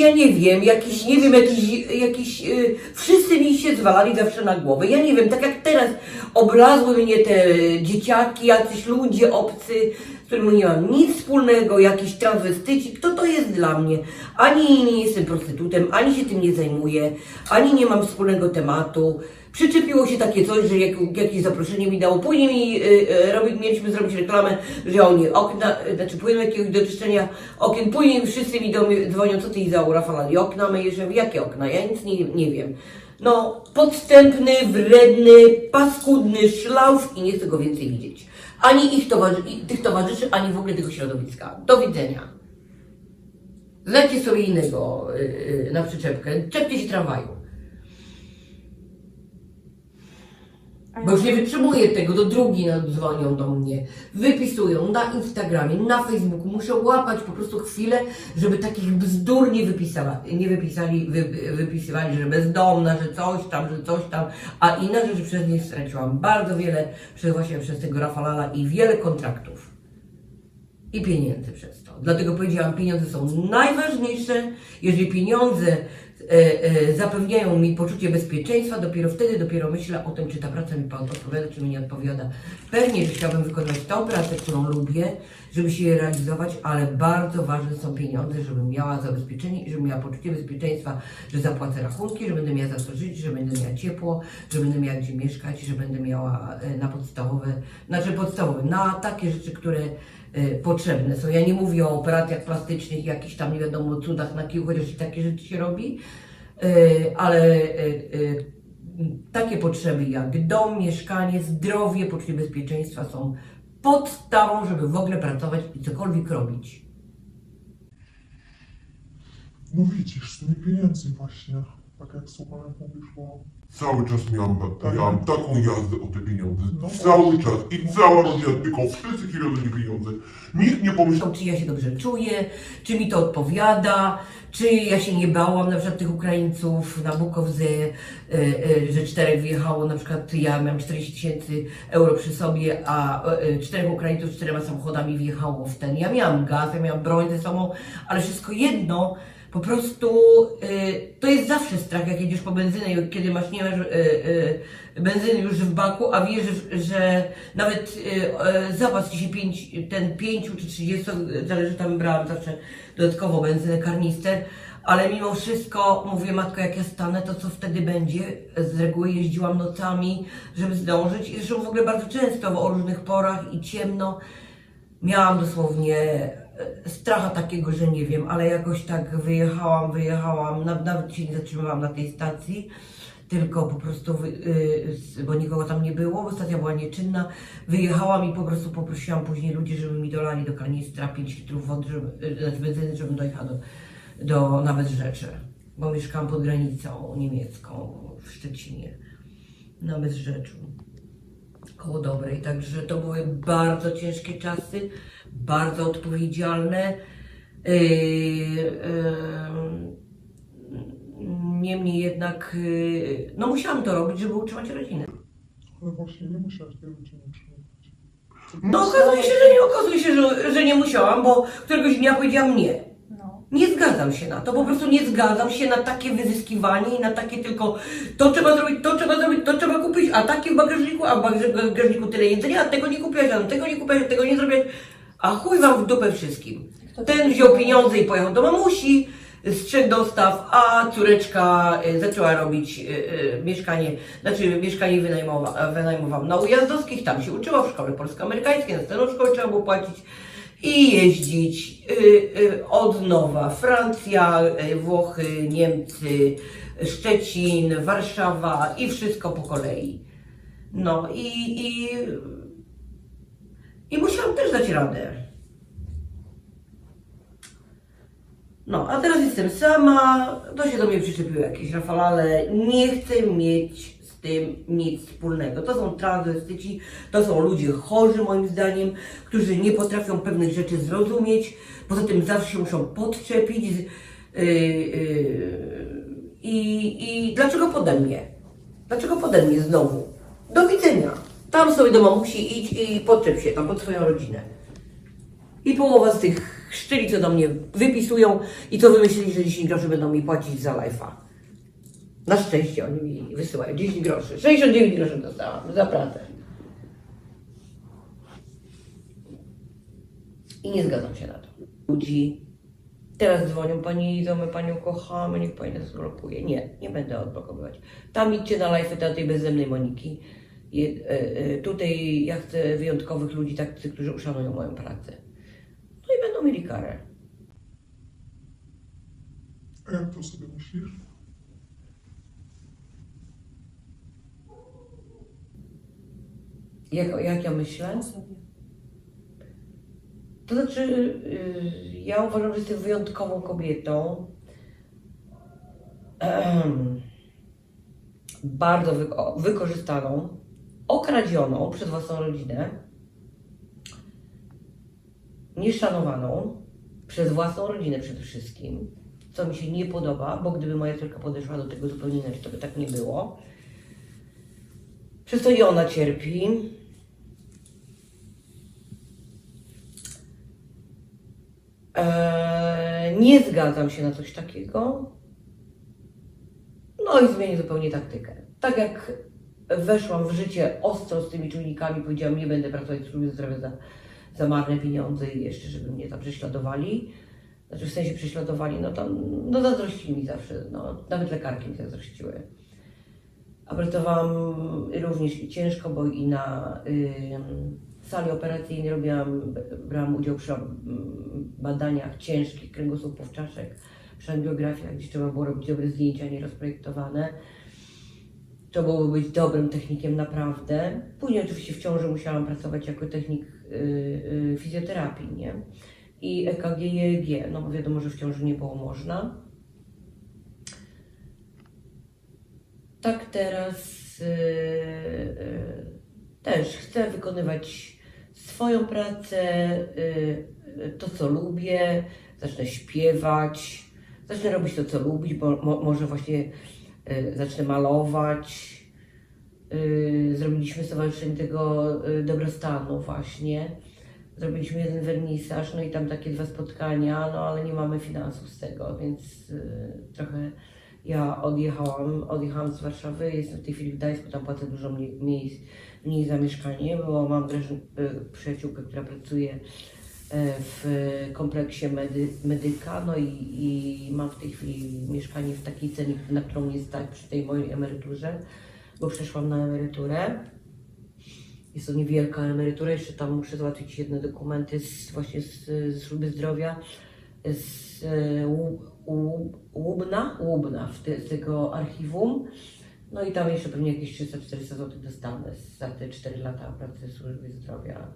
Ja nie wiem, jakiś, nie wiem, jakiś, jakiś, yy, wszyscy mi się zwalali zawsze na głowę. Ja nie wiem, tak jak teraz oblazły mnie te dzieciaki, jacyś ludzie obcy, z którymi nie mam nic wspólnego, jakiś transwestyci, kto to jest dla mnie? Ani nie jestem prostytutem, ani się tym nie zajmuję, ani nie mam wspólnego tematu. Przyczepiło się takie coś, że jak, jakieś zaproszenie mi dało. Później mi y, y, mieliśmy zrobić reklamę, że oni okna, znaczy płyną jakiegoś do czyszczenia okien. Później wszyscy mi do mnie dzwonią, co ty Izaura Rafalali, okna? Ja mówię, Jakie okna? Ja nic nie, nie wiem. No, podstępny, wredny, paskudny szlauf i nie chcę go więcej widzieć. Ani ich towarzy- tych towarzyszy, ani w ogóle tego środowiska. Do widzenia. Znajdźcie sobie innego y, y, na przyczepkę. Czepcie się tramwaju. Bo już nie wytrzymuję tego, do drugi dzwonią do mnie, wypisują na Instagramie, na Facebooku. Muszę łapać po prostu chwilę, żeby takich bzdur nie, wypisała, nie wypisali, wy, wypisywali, że bezdomna, że coś tam, że coś tam. A inna rzecz, przez nie straciłam bardzo wiele, przez właśnie przez tego Rafalala i wiele kontraktów. I pieniędzy przez to. Dlatego powiedziałam, pieniądze są najważniejsze. Jeżeli pieniądze e, e, zapewniają mi poczucie bezpieczeństwa, dopiero wtedy dopiero myślę o tym, czy ta praca mi odpowiada, czy mi nie odpowiada. Pewnie, że chciałabym wykonywać tą pracę, którą lubię, żeby się je realizować, ale bardzo ważne są pieniądze, żebym miała zabezpieczenie i żebym miała poczucie bezpieczeństwa, że zapłacę rachunki, że będę miała za co żyć, że będę miała ciepło, że będę miała gdzie mieszkać, że będę miała e, na podstawowe, znaczy podstawowe, na takie rzeczy, które potrzebne są. Ja nie mówię o operacjach plastycznych, jakichś tam nie wiadomo cudach na kiju, chociaż i takie rzeczy się robi, e, ale e, takie potrzeby jak dom, mieszkanie, zdrowie, poczucie bezpieczeństwa są podstawą, żeby w ogóle pracować i cokolwiek robić. No widzisz, z tymi pieniędzmi właśnie, tak jak słucham, jak mówisz, bo Cały czas miałam, miałam taką jazdę o te pieniądze. No Cały czas. I cała rodzina tylko wszyscy mnie pieniądze. Nikt nie pomyślał, Czy ja się dobrze czuję, czy mi to odpowiada, czy ja się nie bałam na przykład tych Ukraińców na Bukowze, e, e, że czterech wyjechało, na przykład ja miałam 40 tysięcy euro przy sobie, a e, czterech Ukraińców z czterema samochodami wjechało w ten. Ja miałam gaz, ja miałam broń ze sobą, ale wszystko jedno, po prostu y, to jest zawsze strach, jak jedziesz po benzynę, kiedy masz, nie masz y, y, benzyny już w baku, a wiesz, że, nawet y, y, zapas ci się pięć, ten 5 czy 30, zależy, tam brałam zawsze dodatkowo benzynę, karnister, ale mimo wszystko mówię, matko, jak ja stanę, to co wtedy będzie? Z reguły jeździłam nocami, żeby zdążyć i zresztą w ogóle bardzo często o różnych porach i ciemno. Miałam dosłownie stracha takiego, że nie wiem, ale jakoś tak wyjechałam, wyjechałam, na- nawet się nie zatrzymywałam na tej stacji, tylko po prostu, y, bo nikogo tam nie było, bo stacja była nieczynna, wyjechałam i po prostu poprosiłam później ludzi, żeby mi dolali do kanistra 5 litrów wody, żeby, y, znaczy benzyny, żebym dojechała do, do nawet rzeczy, bo mieszkałam pod granicą niemiecką w Szczecinie, na Bezrzeczu koło dobrej, także to były bardzo ciężkie czasy, bardzo odpowiedzialne. Yy, yy, Niemniej jednak, yy, no musiałam to robić, żeby utrzymać rodzinę. ale właśnie nie musiałeś tej rodziny. No okazuje się, że nie, okazuje się, że, że nie musiałam, bo któregoś dnia powiedziałam nie. Nie zgadzam się na to, po prostu nie zgadzam się na takie wyzyskiwanie i na takie tylko to trzeba zrobić, to trzeba zrobić, to trzeba kupić, a takie w bagażniku, a w bagaż- bagażniku tyle jedzenia, a tego nie kupiłaś, a tego nie kupiłaś, a tego nie zrobiłaś, a chuj wam w dupę wszystkim. Ten wziął pieniądze i pojechał do mamusi z trzech dostaw, a córeczka y, zaczęła robić y, y, mieszkanie, znaczy mieszkanie wynajmowa, wynajmowałam na Ujazdowskich, tam się uczyła w szkole polsko-amerykańskiej, na stałą szkołę trzeba było płacić i jeździć y, y, od nowa. Francja, y, Włochy, Niemcy, Szczecin, Warszawa i wszystko po kolei. No i, i, i musiałam też dać radę. No, a teraz jestem sama, to się do mnie przyczepiły jakieś rafalale, nie chcę mieć tym nic wspólnego. To są transwestyci, to są ludzie chorzy moim zdaniem, którzy nie potrafią pewnych rzeczy zrozumieć, poza tym zawsze się muszą podczepić. Yy, yy, i, I dlaczego pode mnie? Dlaczego pode mnie znowu? Do widzenia. Tam sobie do mamusi idź i podczep się tam pod swoją rodzinę. I połowa z tych chrzczyli, co do mnie wypisują i co wymyślili, że 10 groszy będą mi płacić za live'a. Na szczęście oni mi wysyłają 10 groszy. 69 groszy dostałam za pracę. I nie zgadzam się na to. Ludzi teraz dzwonią, pani Izo, my panią kochamy, niech pani nas zblokuje. Nie, nie będę odblokowywać. Tam idźcie na live tej bezzemnej Moniki. Je, e, e, tutaj ja chcę wyjątkowych ludzi, tacy, którzy uszanują moją pracę. No i będą mieli karę. A jak to sobie myślisz? Jak, jak ja myślę? To znaczy, yy, ja uważam, że jestem wyjątkową kobietą. Bardzo wykorzystaną, okradzioną przez własną rodzinę, nieszanowaną przez własną rodzinę przede wszystkim, co mi się nie podoba, bo gdyby moja córka podeszła do tego zupełnie inaczej, to by tak nie było. Przez to i ona cierpi. Nie zgadzam się na coś takiego. No i zmienię zupełnie taktykę. Tak jak weszłam w życie ostro z tymi czujnikami, powiedziałam, nie będę pracować w służbie zdrowia za, za marne pieniądze i jeszcze, żeby mnie tam prześladowali. Znaczy w sensie prześladowali, no to no zazdrościli mi zawsze, no, nawet lekarki mi zazdrościły. A pracowałam również i ciężko, bo i na ym, sali operacyjnej robiłam, brałam udział przy mm, badaniach ciężkich kręgosłupów czaszek, przy angiografiach, gdzie trzeba było robić dobre zdjęcia, nie rozprojektowane. Trzeba było być dobrym technikiem naprawdę. Później oczywiście w ciąży musiałam pracować jako technik y, y, fizjoterapii, nie? I E EKG i EEG, no bo wiadomo, że w ciąży nie było można. Tak teraz y, y, też chcę wykonywać swoją pracę, y, y, to co lubię, zacznę śpiewać, zacznę robić to co lubić, bo mo, może właśnie y, zacznę malować. Zrobiliśmy stowarzyszenie tego dobrostanu właśnie. Zrobiliśmy jeden wernisaż, no i tam takie dwa spotkania, no ale nie mamy finansów z tego, więc trochę ja odjechałam, odjechałam z Warszawy, jestem w tej chwili w Gdańsku, tam płacę dużo mniej, mniej, mniej za mieszkanie, bo mam Grażyn, y, przyjaciółkę, która pracuje y, w kompleksie medy, medyka, no i, i mam w tej chwili mieszkanie w takiej cenie, na którą nie stać przy tej mojej emeryturze, bo przeszłam na emeryturę. Jest to niewielka emerytura, jeszcze tam muszę załatwić jedne dokumenty z, właśnie z, z służby zdrowia, z Łu- Łu- Łubna, Łubna w te, z tego archiwum. No i tam jeszcze pewnie jakieś 300-400 zł dostanę za te 4 lata pracy w służbie zdrowia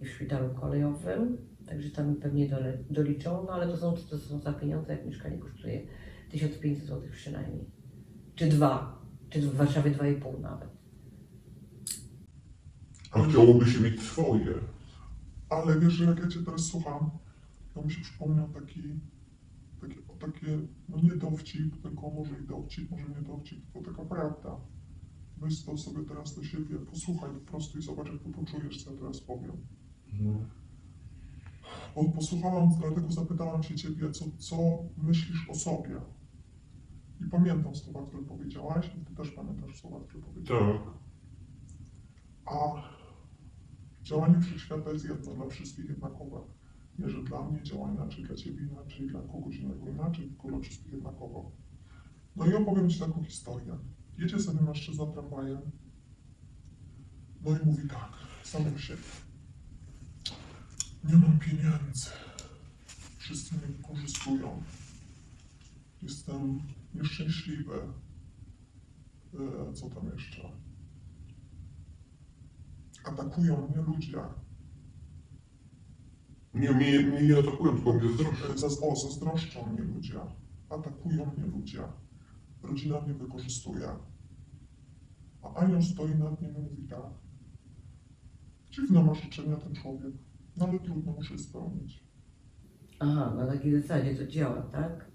i w szpitalu kolejowym. Także tam pewnie dole, doliczą, no ale to są, to są za pieniądze, jak mieszkanie kosztuje 1500 zł przynajmniej. Czy dwa, czy w Warszawie 2,5 nawet. A chciałoby się mieć swoje. Ale wiesz, że jak ja Cię teraz słucham, to mi się przypomniał taki, takie, no nie dowcip, tylko może i dowcip, może nie dowcip, tylko taka prawda. Weź to sobie teraz do siebie, posłuchaj po prostu i zobacz, jak to poczujesz, co ja teraz powiem. Bo posłuchałam, dlatego zapytałam się Ciebie, co, co myślisz o sobie. I pamiętam słowa, które powiedziałaś, i Ty też pamiętasz słowa, które powiedziałaś. Tak. A działanie wszechświata jest jedno dla wszystkich jednakowe. Nie, że dla mnie działa inaczej, dla ciebie inaczej, dla kogoś innego inaczej, tylko dla wszystkich jednakowo. No i opowiem ci taką historię. Jedzie sobie mężczyzna tramwajem, no i mówi tak, samym siebie. Nie mam pieniędzy. Wszyscy mnie wykorzystują. Jestem nieszczęśliwy. E, co tam jeszcze? Atakują mnie ludzie. Nie, mnie, mnie nie atakują, tylko mnie zazdroszczą. Zazdroszczą mnie ludzie. Atakują mnie ludzie. Rodzina mnie wykorzystuje. A anioł stoi nad nim i mówi tak. Dziwne ma życzenia ten człowiek, no ale trudno muszę spełnić. Aha, na takiej zasadzie to działa, tak?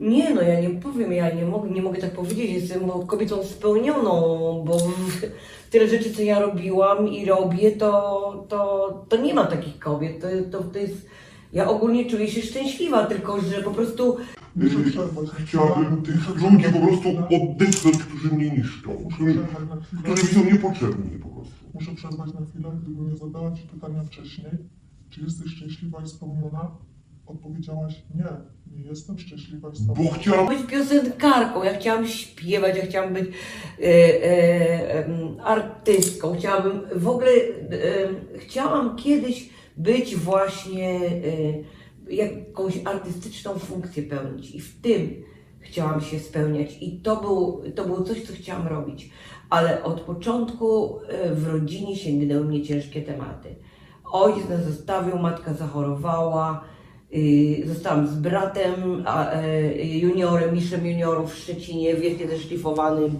Nie, no ja nie powiem, ja nie mogę, nie mogę tak powiedzieć, jestem kobietą spełnioną, bo tyle rzeczy, co ja robiłam i robię, to, to, to nie ma takich kobiet, to, to, to jest, ja ogólnie czuję się szczęśliwa, tylko że po prostu Chciałbym tych ludzi po prostu odesłać, którzy mnie niszczą, którzy mi są niepotrzebni po prostu. Muszę przerwać na chwilę, gdybym nie zadała Ci pytania wcześniej, czy jesteś szczęśliwa i spełniona? Odpowiedziałaś nie, nie jestem szczęśliwa i spełniona. Bo chciałam być piosenkarką, ja chciałam śpiewać, ja chciałam być e, e, em, artystką, chciałabym w ogóle, e, chciałam kiedyś być właśnie e, jakąś artystyczną funkcję pełnić. I w tym chciałam się spełniać. I to, był, to było coś, co chciałam robić, ale od początku e, w rodzinie sięgnęły mnie ciężkie tematy. Ojciec nas zostawił, matka zachorowała, zostałam z bratem e, juniorem, mistrzem juniorów w Szczecinie, wiecznie zeszlifowanym.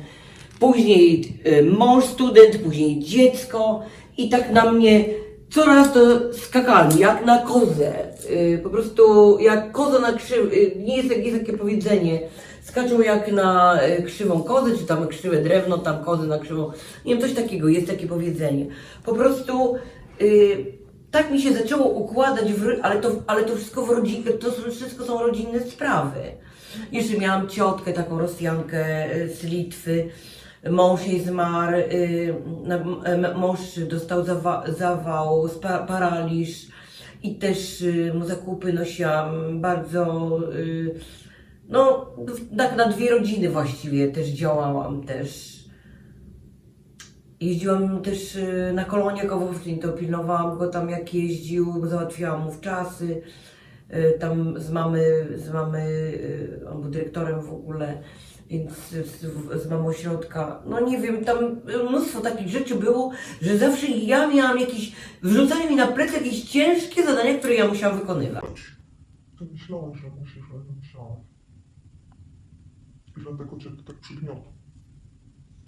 Później y, mąż student, później dziecko i tak na mnie coraz to skakali, jak na kozę. Y, Po prostu jak koza na krzyw... y, Nie jest, jest takie powiedzenie, skaczą jak na y, krzywą kozę, czy tam krzywe drewno, tam kozy na krzywą... Nie wiem, coś takiego, jest takie powiedzenie. Po prostu... y, tak mi się zaczęło układać, w, ale, to, ale to wszystko w rodzinie, to wszystko są rodzinne sprawy. Jeszcze miałam ciotkę, taką Rosjankę y, z Litwy. Mąż jej zmarł, y, m- mąż dostał zawa, zawał, paraliż i też y, mu zakupy nosiłam bardzo, no tak na dwie rodziny właściwie też działałam też. Jeździłam też y, na kolonie Kowowczyń, to pilnowałam go tam jak jeździł, załatwiałam mu wczasy. Y, Tam z mamy, z mamy, y, on był dyrektorem w ogóle, więc z, z mamą ośrodka. No nie wiem, tam mnóstwo takich rzeczy było, że zawsze ja miałam jakieś, wrzucali mi na plecy jakieś ciężkie zadania, które ja musiałam wykonywać. Ty myślałaś, że musisz, ale nie myślałaś. I dlatego Cię to tak przygniotło.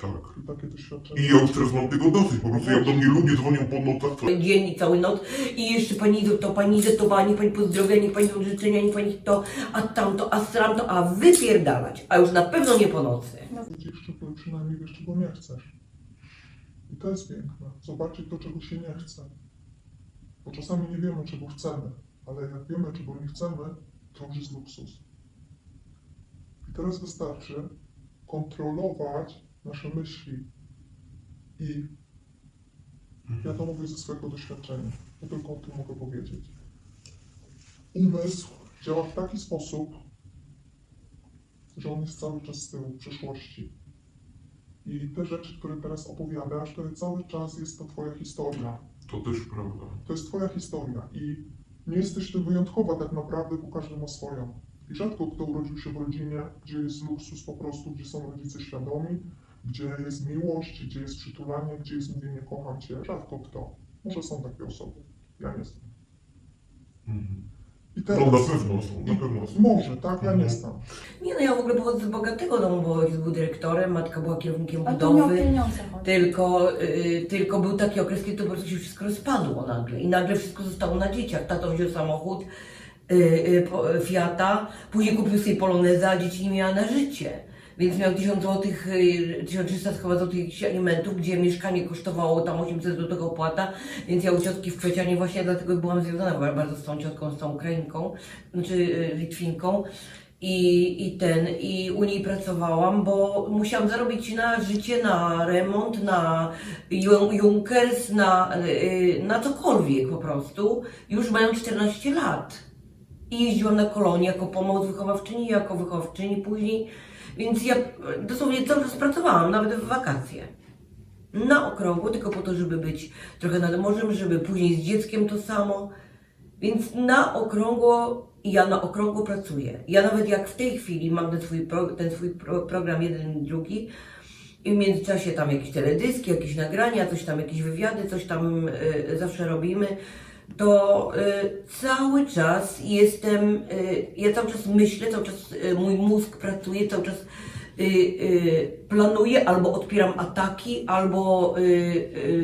Tak. I takie doświadczenie. I ja już teraz mam tego dosyć, po prostu jak do mnie ludzie dzwonią po nocach, to dzień i cały noc i jeszcze pani to, to pani to, to niech pani pozdrowia, niech pani są życzenia, niech pani to, a tamto, a stramto, a wypierdalać, a już na pewno nie po nocy. Widzisz, czego przynajmniej wiesz, czego nie chcesz. I to jest piękne. Zobaczyć to, czego się nie chce. Bo czasami nie wiemy, czego chcemy, ale jak wiemy, czego nie chcemy, to już jest luksus. I teraz wystarczy kontrolować nasze myśli. I ja to mówię ze swojego doświadczenia, bo tylko o tym mogę powiedzieć. Umysł działa w taki sposób, że on jest cały czas z tyłu, w przeszłości. I te rzeczy, które teraz opowiadasz, to cały czas jest to Twoja historia. to też prawda. To jest Twoja historia i nie jesteś Ty wyjątkowa tak naprawdę, bo każdy ma swoją. I rzadko kto urodził się w rodzinie, gdzie jest luksus po prostu, gdzie są rodzice świadomi, gdzie jest miłość, gdzie jest przytulanie, gdzie jest mówienie kocham Cię. Rzadko kto. Może są takie osoby. Ja nie znam. Mhm. I No teraz... na pewno są, na pewno są. Może, tak? Ja nie znam. Nie no, ja w ogóle pochodzę z bogatego domu, bo ojciec był dyrektorem, matka była kierownikiem A to budowy. pieniądze chodzi. Tylko, y, tylko był taki okres, kiedy to po prostu się wszystko rozpadło nagle i nagle wszystko zostało na dzieciach. Tato wziął samochód y, y, po, Fiata, później kupił sobie Poloneza, a dzieci nie miała na życie. Więc miał 1000 zł, y, 1300 chyba złotych jakichś alimentów, gdzie mieszkanie kosztowało tam 800 do tego opłata, więc ja u ciotki w Kwiecianie właśnie dlatego byłam związana bardzo z tą ciotką, z tą Ukrainką, znaczy y, Litwinką. I, I ten, i u niej pracowałam, bo musiałam zarobić na życie, na remont, na jun- Junkers, na, y, na cokolwiek po prostu. Już mają 14 lat. I jeździłam na kolonie jako pomoc wychowawczyni, jako wychowawczyni później. Więc ja dosłownie cały czas pracowałam, nawet w wakacje. Na okrągło, tylko po to, żeby być trochę nad morzem, żeby później z dzieckiem to samo. Więc na okrągło, ja na okrągło pracuję. Ja nawet jak w tej chwili mam ten swój, pro, ten swój pro, program jeden drugi i w międzyczasie tam jakieś teledyski, jakieś nagrania, coś tam, jakieś wywiady, coś tam y, zawsze robimy, to y, cały czas jestem, y, ja cały czas myślę, cały czas y, mój mózg pracuje, cały czas planuję albo odpieram ataki, albo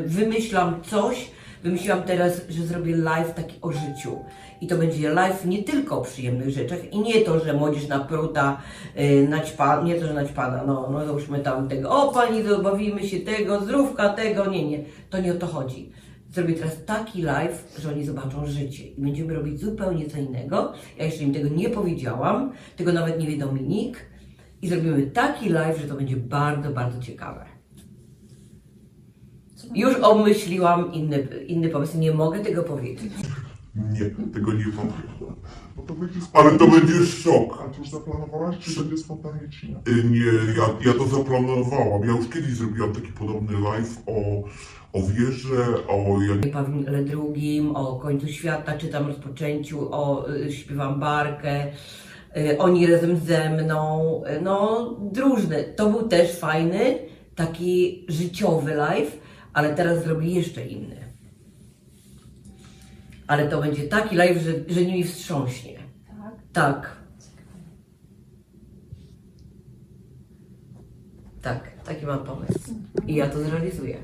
wymyślam coś, Wymyśliłam teraz, że zrobię live taki o życiu. I to będzie live nie tylko o przyjemnych rzeczach i nie to, że młodzież napruta, yy, naćpa, nie to, że naćpana, no, no załóżmy tam tego, o pani, zabawimy się tego, zdrówka tego, nie, nie. To nie o to chodzi. Zrobię teraz taki live, że oni zobaczą życie i będziemy robić zupełnie co innego. Ja jeszcze im tego nie powiedziałam, tego nawet nie wie Dominik. I zrobimy taki live, że to będzie bardzo, bardzo ciekawe. Już obmyśliłam inny, inny pomysł, nie mogę tego powiedzieć. Nie, tego nie powiem. Bo to będzie Ale to będzie szok. A ty już zaplanowałaś, czy będzie spontanicznie? Y, Nie, ja, ja to zaplanowałam. Ja już kiedyś zrobiłam taki podobny live o, o wieży, o jak Pawle II, o końcu świata, czy tam rozpoczęciu, o y, śpiewam barkę, y, oni razem ze mną, y, no różne. To był też fajny, taki życiowy live, ale teraz zrobię jeszcze inny. Ale to będzie taki live, że, że nimi wstrząśnie. Tak. Tak. Tak, taki mam pomysł. I ja to zrealizuję.